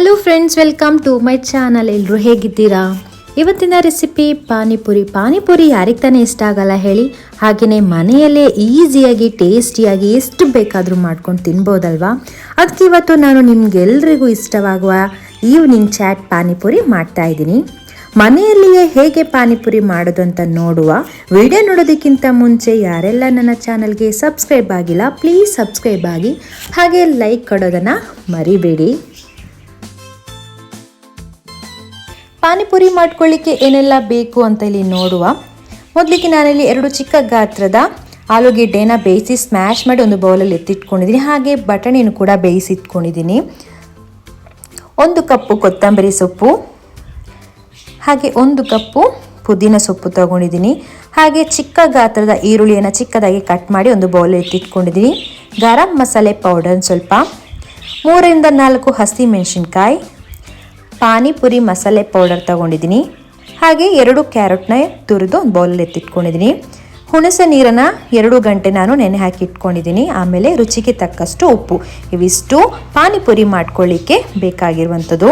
Hello friends welcome to my channel ಎಲ್ಲರೂ ಹೇಗಿದ್ದೀರಾ? ಇವತ್ತಿನ ರೆಸಿಪಿ ಪಾನಿಪುರಿ. ಪಾನಿಪುರಿ ಯಾರಿಗೆ ತಾನೇ ಇಷ್ಟ ಆಗಲ್ಲ ಹೇಳಿ. ಹಾಗೆಯೇ ಮನೆಯಲ್ಲೇ ಈಸಿಯಾಗಿ ಟೇಸ್ಟಿಯಾಗಿ ಎಷ್ಟು ಬೇಕಾದರೂ ಮಾಡ್ಕೊಂಡು ತಿನ್ಬೋದಲ್ವಾ? ಅದಕ್ಕೆ ಇವತ್ತು ನಾನು ನಿಮಗೆಲ್ರಿಗೂ ಇಷ್ಟವಾಗುವ ಈವ್ನಿಂಗ್ ಚಾಟ್ ಪಾನಿಪುರಿ ಮಾಡ್ತಾ ಇದ್ದೀನಿ. ಮನೆಯಲ್ಲಿಯೇ ಹೇಗೆ ಪಾನಿಪುರಿ ಮಾಡೋದು ಅಂತ ನೋಡುವ ವಿಡಿಯೋ ನೋಡೋದಕ್ಕಿಂತ ಮುಂಚೆ ಯಾರೆಲ್ಲ ನನ್ನ ಚಾನಲ್ಗೆ ಸಬ್ಸ್ಕ್ರೈಬ್ ಆಗಿಲ್ಲ ಪ್ಲೀಸ್ ಸಬ್ಸ್ಕ್ರೈಬ್ ಆಗಿ. ಹಾಗೆ ಲೈಕ್ ಕೊಡೋದನ್ನು ಮರಿಬೇಡಿ. ಪಾನಿಪುರಿ ಮಾಡ್ಕೊಳ್ಳಿಕ್ಕೆ ಏನೆಲ್ಲ ಬೇಕು ಅಂತ ಇಲ್ಲಿ ನೋಡುವ. ಮೊದಲಿಗೆ ನಾನಿಲ್ಲಿ ಎರಡು ಚಿಕ್ಕ ಗಾತ್ರದ ಆಲೂಗೆಡ್ಡೆನ ಬೇಯಿಸಿ ಸ್ಮ್ಯಾಶ್ ಮಾಡಿ ಒಂದು ಬೌಲಲ್ಲಿ ಎತ್ತಿಟ್ಕೊಂಡಿದ್ದೀನಿ ಹಾಗೆ ಬಟಾಣಿನೂ ಕೂಡ ಬೇಯಿಸಿ ಇಟ್ಕೊಂಡಿದ್ದೀನಿ ಒಂದು ಕಪ್ಪು ಕೊತ್ತಂಬರಿ ಸೊಪ್ಪು, ಹಾಗೆ ಒಂದು ಕಪ್ಪು ಪುದೀನ ಸೊಪ್ಪು ತಗೊಂಡಿದ್ದೀನಿ ಹಾಗೆ ಚಿಕ್ಕ ಗಾತ್ರದ ಈರುಳ್ಳಿಯನ್ನು ಚಿಕ್ಕದಾಗಿ ಕಟ್ ಮಾಡಿ ಒಂದು ಬೌಲ್ ಎತ್ತಿಟ್ಕೊಂಡಿದ್ದೀನಿ ಗರಂ ಮಸಾಲೆ ಪೌಡರ್ ಸ್ವಲ್ಪ, ಮೂರರಿಂದ ನಾಲ್ಕು ಹಸಿ ಮೆಣಸಿನ್ಕಾಯಿ ಪಾನಿಪುರಿ ಮಸಾಲೆ ಪೌಡರ್ ತಗೊಂಡಿದ್ದೀನಿ. ಹಾಗೆ ಎರಡು ಕ್ಯಾರೆಟ್ನ ತುರಿದು ಒಂದು ಬೌಲಲ್ಲಿ ಎತ್ತಿಟ್ಕೊಂಡಿದ್ದೀನಿ ಹುಣಸೆ ನೀರನ್ನು ಎರಡು ಗಂಟೆ ನಾನು ನೆನೆ ಹಾಕಿ ಇಟ್ಕೊಂಡಿದ್ದೀನಿ. ಆಮೇಲೆ ರುಚಿಗೆ ತಕ್ಕಷ್ಟು ಉಪ್ಪು. ಇವಿಷ್ಟು ಪಾನಿಪುರಿ ಮಾಡ್ಕೊಳ್ಳಿಕ್ಕೆ ಬೇಕಾಗಿರುವಂಥದ್ದು.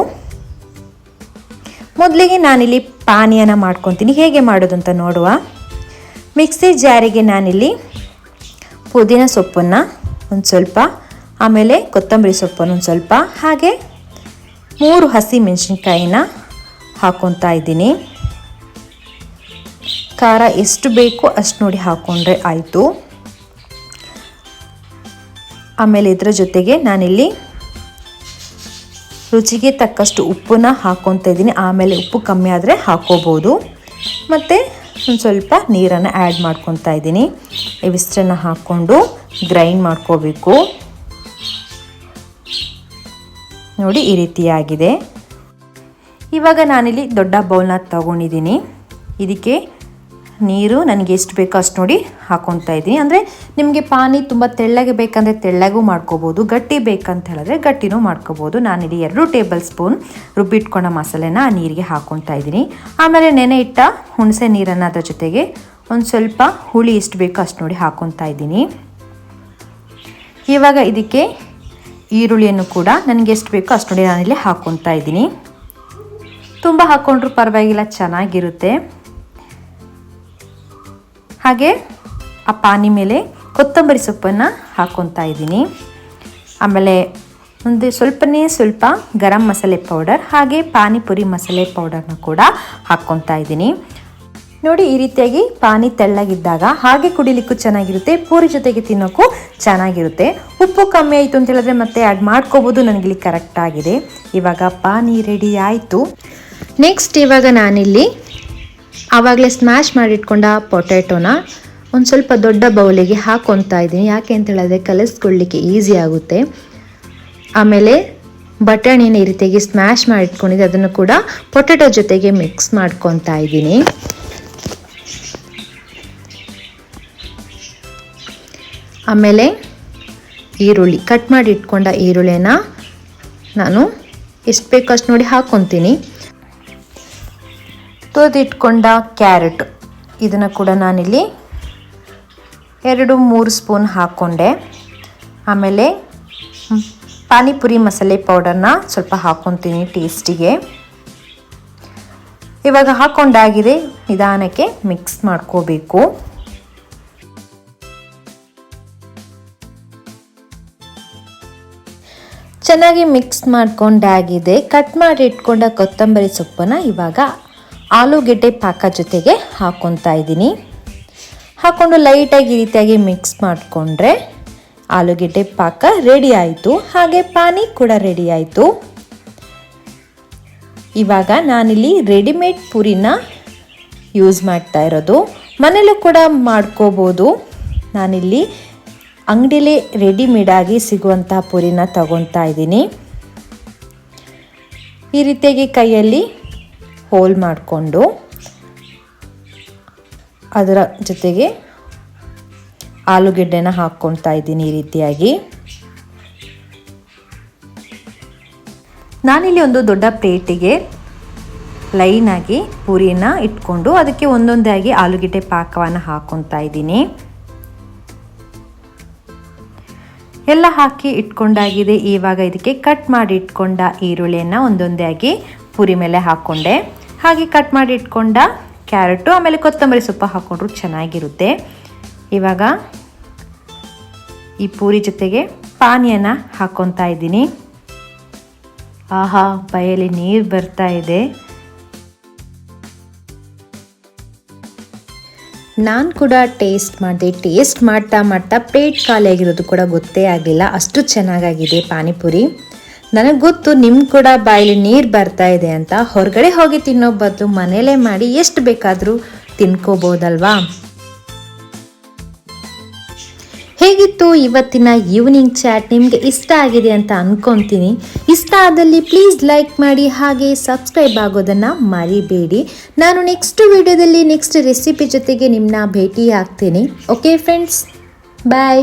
ಮೊದಲಿಗೆ ನಾನಿಲ್ಲಿ ಪಾನೀಯನ ಮಾಡ್ಕೊತೀನಿ. ಹೇಗೆ ಮಾಡೋದು ಅಂತ ನೋಡುವ. ಮಿಕ್ಸಿ ಜಾರಿಗೆ ನಾನಿಲ್ಲಿ ಪುದೀನ ಸೊಪ್ಪನ್ನು ಒಂದು ಸ್ವಲ್ಪ, ಆಮೇಲೆ ಕೊತ್ತಂಬರಿ ಸೊಪ್ಪನ್ನು ಒಂದು ಸ್ವಲ್ಪ, ಹಾಗೆ ಮೂರು ಹಸಿ ಮೆಣಸಿನ್ಕಾಯಿನ ಹಾಕೊತಾ ಇದ್ದೀನಿ. ಖಾರ ಎಷ್ಟು ಬೇಕೋ ಅಷ್ಟು ನೋಡಿ ಹಾಕೊಂಡ್ರೆ ಆಯಿತು. ಆಮೇಲೆ ಇದರ ಜೊತೆಗೆ ನಾನಿಲ್ಲಿ ರುಚಿಗೆ ತಕ್ಕಷ್ಟು ಉಪ್ಪನ್ನ ಹಾಕ್ಕೊತಾ ಇದ್ದೀನಿ. ಆಮೇಲೆ ಉಪ್ಪು ಕಮ್ಮಿ ಆದರೆ ಹಾಕೋಬೋದು. ಮತ್ತು ಒಂದು ಸ್ವಲ್ಪ ನೀರನ್ನು ಆ್ಯಡ್ ಮಾಡ್ಕೊತಾ ಇದ್ದೀನಿ. ಇವಿಷ್ಟನ್ನು ಹಾಕ್ಕೊಂಡು ಗ್ರೈಂಡ್ ಮಾಡ್ಕೋಬೇಕು. ನೋಡಿ ಈ ರೀತಿಯಾಗಿದೆ. ಇವಾಗ ನಾನಿಲ್ಲಿ ದೊಡ್ಡ ಬೌಲ್ನ ತಗೊಂಡಿದ್ದೀನಿ. ಇದಕ್ಕೆ ನೀರು ನನಗೆ ಎಷ್ಟು ಬೇಕೋ ಅಷ್ಟು ನೋಡಿ ಹಾಕೊತಾ ಇದ್ದೀನಿ. ಅಂದರೆ ನಿಮಗೆ ಪಾನಿ ತುಂಬ ತೆಳ್ಳಗೆ ಬೇಕಂದರೆ ತೆಳ್ಳಗೂ ಮಾಡ್ಕೋಬೋದು, ಗಟ್ಟಿ ಬೇಕಂತ ಹೇಳಿದ್ರೆ ಗಟ್ಟಿನೂ ಮಾಡ್ಕೋಬೋದು. ನಾನಿಲ್ಲಿ ಎರಡು ಟೇಬಲ್ ಸ್ಪೂನ್ ರುಬ್ಬಿಟ್ಕೊಂಡ ಮಸಾಲೆನ ಆ ನೀರಿಗೆ ಹಾಕ್ಕೊತಾ ಇದ್ದೀನಿ. ಆಮೇಲೆ ನೆನೆ ಇಟ್ಟ ಹುಣಸೆ ನೀರನ್ನು ಅದರ ಜೊತೆಗೆ ಒಂದು ಸ್ವಲ್ಪ ಹುಳಿ ಎಷ್ಟು ಬೇಕೋ ಅಷ್ಟು ನೋಡಿ ಹಾಕೊತಾ ಇದ್ದೀನಿ. ಇವಾಗ ಇದಕ್ಕೆ ಈರುಳ್ಳಿಯನ್ನು ಕೂಡ ನನಗೆ ಎಷ್ಟು ಬೇಕೋ ಅಷ್ಟು ನೋಡಿ ನಾನಿಲ್ಲಿ ಹಾಕ್ಕೊತಾ ಇದ್ದೀನಿ. ತುಂಬ ಹಾಕ್ಕೊಂಡ್ರೂ ಪರವಾಗಿಲ್ಲ, ಚೆನ್ನಾಗಿರುತ್ತೆ. ಹಾಗೆ ಆ ಪಾನಿ ಮೇಲೆ ಕೊತ್ತಂಬರಿ ಸೊಪ್ಪನ್ನು ಹಾಕ್ಕೊತಾ ಇದ್ದೀನಿ. ಆಮೇಲೆ ಒಂದು ಸ್ವಲ್ಪನೇ ಸ್ವಲ್ಪ ಗರಂ ಮಸಾಲೆ ಪೌಡರ್ ಹಾಗೆ ಪಾನಿಪುರಿ ಮಸಾಲೆ ಪೌಡರ್ನ ಕೂಡ ಹಾಕ್ಕೊತಾ ಇದ್ದೀನಿ. ನೋಡಿ, ಈ ರೀತಿಯಾಗಿ ಪಾನಿ ತೆಳ್ಳಗಿದ್ದಾಗ ಹಾಗೆ ಕುಡಿಲಿಕ್ಕೂ ಚೆನ್ನಾಗಿರುತ್ತೆ, ಪೂರಿ ಜೊತೆಗೆ ತಿನ್ನೋಕ್ಕೂ ಚೆನ್ನಾಗಿರುತ್ತೆ. ಉಪ್ಪು ಕಮ್ಮಿ ಆಯಿತು ಅಂತ ಹೇಳಿದ್ರೆ ಮತ್ತೆ ಆ್ಯಡ್ ಮಾಡ್ಕೋಬೋದು ನನಗಿಲ್ಲಿ ಕರೆಕ್ಟ್ ಆಗಿದೆ. ಇವಾಗ ಪಾನಿ ರೆಡಿ ಆಯಿತು. ನೆಕ್ಸ್ಟ್ ಇವಾಗ ನಾನಿಲ್ಲಿ ಆವಾಗಲೇ ಸ್ಮ್ಯಾಶ್ ಮಾಡಿಟ್ಕೊಂಡ ಪೊಟ್ಯಾಟೋನ ಒಂದು ಸ್ವಲ್ಪ ದೊಡ್ಡ ಬೌಲಿಗೆ ಹಾಕೊತಾ ಇದ್ದೀನಿ. ಯಾಕೆ ಅಂತ ಹೇಳಿದ್ರೆ ಕಲಿಸ್ಕೊಳ್ಳಿಕ್ಕೆ ಈಸಿ ಆಗುತ್ತೆ. ಆಮೇಲೆ ಬಟಾಣಿನ ಈ ರೀತಿಯಾಗಿ ಸ್ಮ್ಯಾಶ್ ಮಾಡಿಟ್ಕೊಂಡಿದ್ದೆ, ಅದನ್ನು ಕೂಡ ಪೊಟ್ಯಾಟೊ ಜೊತೆಗೆ ಮಿಕ್ಸ್ ಮಾಡ್ಕೊತಾ ಇದ್ದೀನಿ. ಆಮೇಲೆ ಈರುಳ್ಳಿ. ಕಟ್ ಮಾಡಿ ಇಟ್ಕೊಂಡ ಈರುಳ್ಳಿನ ನಾನು ಎಷ್ಟು ಬೇಕೋ ಅಷ್ಟು ನೋಡಿ ಹಾಕ್ಕೊತೀನಿ ತೊದಿಟ್ಕೊಂಡ ಕ್ಯಾರೆಟ್. ಇದನ್ನು ಕೂಡ ನಾನಿಲ್ಲಿ ಎರಡು, ಮೂರು ಸ್ಪೂನ್ ಹಾಕ್ಕೊಂಡೆ ಆಮೇಲೆ ಪಾನಿಪುರಿ ಮಸಾಲೆ ಪೌಡರ್ನ ಸ್ವಲ್ಪ ಹಾಕ್ಕೊತೀನಿ ಟೇಸ್ಟಿಗೆ ಇವಾಗ ಹಾಕ್ಕೊಂಡಾಗಿದೆ ನಿಧಾನಕ್ಕೆ ಮಿಕ್ಸ್ ಮಾಡ್ಕೋಬೇಕು. ಚೆನ್ನಾಗಿ ಮಿಕ್ಸ್ ಮಾಡ್ಕೊಂಡಾಗಿದೆ ಕಟ್ ಮಾಡಿ ಇಟ್ಕೊಂಡ ಕೊತ್ತಂಬರಿ ಸೊಪ್ಪನ್ನು ಇವಾಗ ಆಲೂಗೆಡ್ಡೆ ಪಾಕ ಜೊತೆಗೆ ಹಾಕ್ಕೊತಾ ಇದ್ದೀನಿ. ಹಾಕ್ಕೊಂಡು ಲೈಟಾಗಿ ಈ ರೀತಿಯಾಗಿ ಮಿಕ್ಸ್ ಮಾಡಿಕೊಂಡ್ರೆ ಆಲೂಗೆಡ್ಡೆ ಪಾಕ ರೆಡಿ ಆಯಿತು. ಹಾಗೆ ಪಾನಿ ಕೂಡ ರೆಡಿ ಆಯಿತು. ಇವಾಗ ನಾನಿಲ್ಲಿ ರೆಡಿಮೇಡ್ ಪುರಿನ ಯೂಸ್ ಮಾಡ್ತಾ ಇರೋದು. ಮನೇಲೂ ಕೂಡ ಮಾಡ್ಕೋಬೋದು. ನಾನಿಲ್ಲಿ ಅಂಗಡಿಲಿ ರೆಡಿಮೇಡಾಗಿ ಸಿಗುವಂಥ ಪುರಿನ ತಗೊತಾ ಇದ್ದೀನಿ. ಈ ರೀತಿಯಾಗಿ ಕೈಯಲ್ಲಿ ಹೋಲ್ ಮಾಡಿಕೊಂಡು ಅದರ ಜೊತೆಗೆ ಆಲೂಗೆಡ್ಡೆನ ಹಾಕ್ಕೊಳ್ತಾ ಇದ್ದೀನಿ ಈ ರೀತಿಯಾಗಿ. ನಾನಿಲ್ಲಿ ಒಂದು ದೊಡ್ಡ ಪ್ಲೇಟಿಗೆ ಲೈನಾಗಿ ಪೂರಿನ ಇಟ್ಕೊಂಡು ಅದಕ್ಕೆ ಒಂದೊಂದಾಗಿ ಆಲೂಗೆಡ್ಡೆ ಪಾಕವನ್ನು ಹಾಕ್ಕೊತಾ ಇದ್ದೀನಿ. ಎಲ್ಲ ಹಾಕಿ ಇಟ್ಕೊಂಡಾಗಿದೆ. ಇವಾಗ ಇದಕ್ಕೆ ಕಟ್ ಮಾಡಿ ಇಟ್ಕೊಂಡ ಈರುಳ್ಳಿಯನ್ನು ಒಂದೊಂದೇ ಆಗಿ ಪುರಿ ಮೇಲೆ ಹಾಕ್ಕೊಂಡೆ ಹಾಗೆ ಕಟ್ ಮಾಡಿ ಇಟ್ಕೊಂಡ ಕ್ಯಾರೆಟು, ಆಮೇಲೆ ಕೊತ್ತಂಬರಿ ಸೊಪ್ಪು ಹಾಕೊಂಡ್ರು ಚೆನ್ನಾಗಿರುತ್ತೆ. ಇವಾಗ ಈ ಪೂರಿ ಜೊತೆಗೆ ಪಾನಿಯನ್ನು ಹಾಕ್ಕೊತಾ ಇದ್ದೀನಿ. ಆಹಾ ಬಯಲಿ ನೀರು ಬರ್ತಾ ಇದೆ. ನಾನು ಕೂಡ ಟೇಸ್ಟ್ ಮಾಡಿದೆ, ಟೇಸ್ಟ್ ಮಾಡ್ತಾ ಮಾಡ್ತಾ ಪ್ಲೇಟ್ ಖಾಲಿ ಆಗಿರೋದು ಕೂಡ ಗೊತ್ತೇ ಆಗಲಿಲ್ಲ. ಅಷ್ಟು ಚೆನ್ನಾಗಾಗಿದೆ ಪಾನಿಪುರಿ. ನನಗೆ ಗೊತ್ತು ನಿಮ್ಮ ಕೂಡ ಬಾಯಲ್ಲಿ ನೀರು ಬರ್ತಾ ಇದೆ ಅಂತ. ಹೊರಗಡೆ ಹೋಗಿ ತಿನ್ನೋ ಬದಲು ಮನೇಲೇ ಮಾಡಿ ಎಷ್ಟು ಬೇಕಾದರೂ ತಿನ್ಕೋಬೋದಲ್ವಾ? ಹೇಗಿತ್ತು ಇವತ್ತಿನ ಈವ್ನಿಂಗ್ ಚಾಟ್ ನಿಮಗೆ ಇಷ್ಟ ಆಗಿದೆ ಅಂತ ಅನ್ಕೊಂತೀನಿ. ಇಷ್ಟ ಆದಲ್ಲಿ ಪ್ಲೀಸ್ ಲೈಕ್ ಮಾಡಿ ಹಾಗೆ ಸಬ್ಸ್ಕ್ರೈಬ್ ಆಗೋದನ್ನು ಮರಿಬೇಡಿ. ನಾನು ನೆಕ್ಸ್ಟ್ ವಿಡಿಯೋದಲ್ಲಿ ನೆಕ್ಸ್ಟ್ ರೆಸಿಪಿ ಜೊತೆಗೆ ನಿಮ್ಮನ್ನ ಭೇಟಿ ಆಗ್ತೀನಿ ಓಕೆ ಫ್ರೆಂಡ್ಸ್ ಬಾಯ್